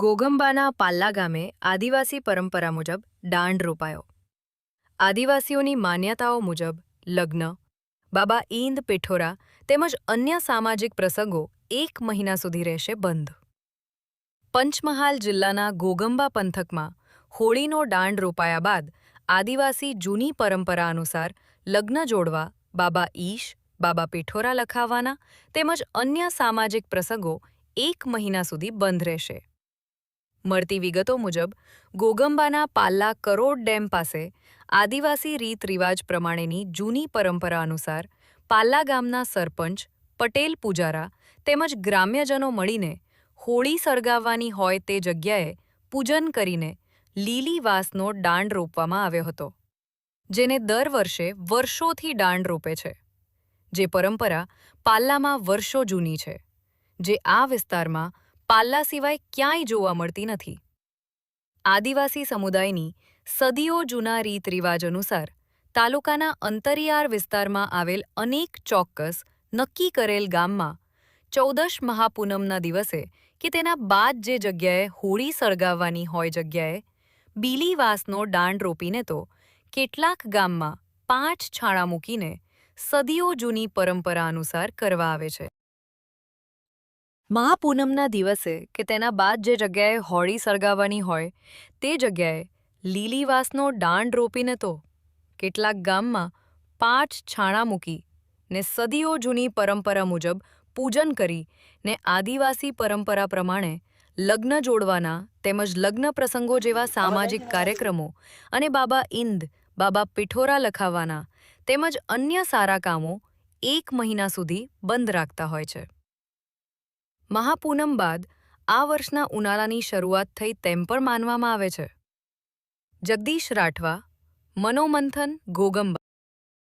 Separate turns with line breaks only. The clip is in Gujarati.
ઘોગંબાના પાલ્લા ગામે આદિવાસી પરંપરા મુજબ દાંડ રોપાયો. આદિવાસીઓની માન્યતાઓ મુજબ લગ્ન, બાબા ઈંદ પેઠોરા તેમજ અન્ય સામાજિક પ્રસંગો એક મહિના સુધી રહેશે બંધ. પંચમહાલ જિલ્લાના ગોગંબા પંથકમાં હોળીનો દાંડ રોપાયા બાદ આદિવાસી જૂની પરંપરા અનુસાર લગ્ન જોડવા બાબા ઈશ, બાબા પેઠોરા લખાવવાના તેમજ અન્ય સામાજિક પ્રસંગો એક મહિના સુધી બંધ રહેશે. મળતી વિગતો મુજબ, ગોગંબાના પાલ્લા કરોડ ડેમ પાસે આદિવાસી રીત રિવાજ પ્રમાણેની જૂની પરંપરા અનુસાર પાલ્લા ગામના સરપંચ, પટેલ પૂજારા તેમજ ગ્રામ્યજનો મળીને હોળી સળગાવવાની હોય તે જગ્યાએ પૂજન કરીને લીલી વાસનો દાંડ રોપવામાં આવ્યો હતો, જેને દર વર્ષે વર્ષોથી દાંડ રોપે છે. જે પરંપરા પાલ્લામાં વર્ષો જૂની છે, જે આ વિસ્તારમાં પાલ્લા સિવાય ક્યાંય જોવા મળતી નથી. આદિવાસી સમુદાયની સદીઓ જૂના રીત રિવાજ અનુસાર તાલુકાના અંતરિયાળ વિસ્તારમાં આવેલ અનેક ચોક્કસ, નક્કી કરેલ ગામમાં ચૌદશ મહાપૂનમના દિવસે કે તેના બાદ જે જગ્યાએ હોળી સળગાવવાની હોય જગ્યાએ બીલીવાસનો દાંડ રોપીને તો કેટલાક ગામમાં પાંચ છાણા મૂકીને સદીઓ જૂની પરંપરા અનુસાર કરવા આવે છે. મહાપૂનમના દિવસે કે તેના બાદ જે જગ્યાએ હોળી સળગાવવાની હોય, તે જગ્યાએ લીલીવાસનો દાંડ રોપીને તો કેટલાક ગામમાં પાંચ છાણા મૂકી ને સદીઓ જૂની પરંપરા મુજબ પૂજન કરી ને આદિવાસી પરંપરા પ્રમાણે લગ્ન જોડવાના તેમજ લગ્ન પ્રસંગો જેવા સામાજિક કાર્યક્રમો અને બાબા ઇંદ બાબા પિઠોરા લખાવવાના તેમજ અન્ય સારા કામો એક મહિના સુધી બંધ રાખતા હોય છે. મહાપૂનમ બાદ આ વર્ષના ઉનાળાની શરૂઆત થઈ તેમ પણ માનવામાં આવે છે. જગદીશ રાઠવા, મનોમંથન ઘોગંબા